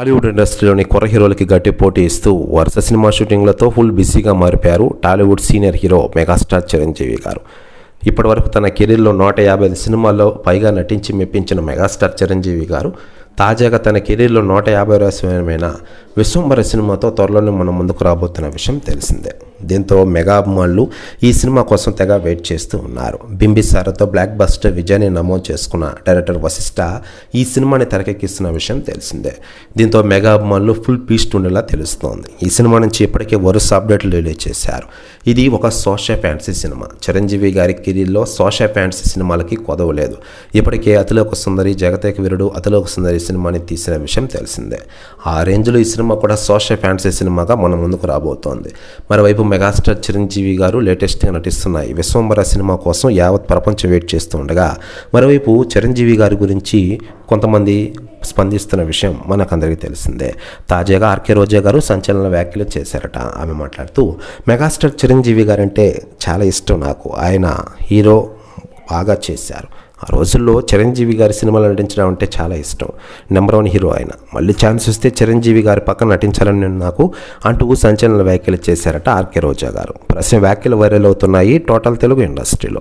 టాలీవుడ్ ఇండస్ట్రీలోని కొర హీరోలకి గట్టి పోటీ ఇస్తూ వరుస సినిమా షూటింగ్లతో ఫుల్ బిజీగా మారిపోయారు Tollywood senior hero megastar Chiranjeevi garu. ఇప్పటివరకు తన కెరీర్లో నూట యాభై ఐదు సినిమాల్లో పైగా నటించి మెప్పించిన మెగాస్టార్ చిరంజీవి గారు తాజాగా తన కెరీర్లో నూట యాభై రసమైన విశ్వంబర సినిమాతో త్వరలోనే మన ముందుకు రాబోతున్న విషయం తెలిసిందే. దీంతో మెగా అభిమానులు ఈ సినిమా కోసం తెగ వెయిట్ చేస్తూ ఉన్నారు. బింబిసారతో బ్లాక్ బస్టర్ విజయాన్ని నమోదు చేసుకున్న డైరెక్టర్ వశిష్ఠ ఈ సినిమాని తెరకెక్కిస్తున్న విషయం తెలిసిందే. దీంతో మెగా అభిమానులు ఫుల్ పీస్ట్ ఉండేలా తెలుస్తోంది. ఈ సినిమా నుంచి ఇప్పటికే వరుస అప్డేట్లు రిలీజ్ చేశారు. ఇది ఒక సోషల్ ఫ్యాన్సీ సినిమా. చిరంజీవి గారి కెరీర్లో సోషల్ ఫ్యాన్సీ సినిమాలకి కొదవలేదు ఇప్పటికే అతిలోక సుందరి జగతేక వీరుడు అతిలోక సుందరి సినిమాని తీసిన విషయం తెలిసిందే. ఆ రేంజ్లో ఈ సినిమా సినిమా కూడా సోషల్ ఫ్యాన్సీ సినిమాగా మన ముందుకు రాబోతోంది. మరోవైపు మెగాస్టార్ చిరంజీవి గారు లేటెస్ట్గా నటిస్తున్న ఈ విశ్వంబర సినిమా కోసం యావత్ ప్రపంచం వెయిట్ చేస్తుండగా మరోవైపు చిరంజీవి గారి గురించి కొంతమంది స్పందిస్తున్న విషయం మనకందరికీ తెలిసిందే. తాజాగా ఆర్కే రోజా గారు సంచలన వ్యాఖ్యలు చేశారట. ఆమె మాట్లాడుతూ మెగాస్టార్ చిరంజీవి గారంటే చాలా ఇష్టం నాకు. ఆయన హీరో బాగా చేశారు. ఆ రోజుల్లో చిరంజీవి గారి సినిమాలు నటించడం అంటే చాలా ఇష్టం. నెంబర్ వన్ హీరో ఆయన. మళ్ళీ ఛాన్స్ వస్తే చిరంజీవి గారి పక్కన నటించాలని నేను నాకు అంటూ సంచలన వ్యాఖ్యలు చేశారట ఆర్కే రోజా గారు. ప్రశ్న వ్యాఖ్యలు వైరల్ అవుతున్నాయి. టోటల్ తెలుగు ఇండస్ట్రీలో.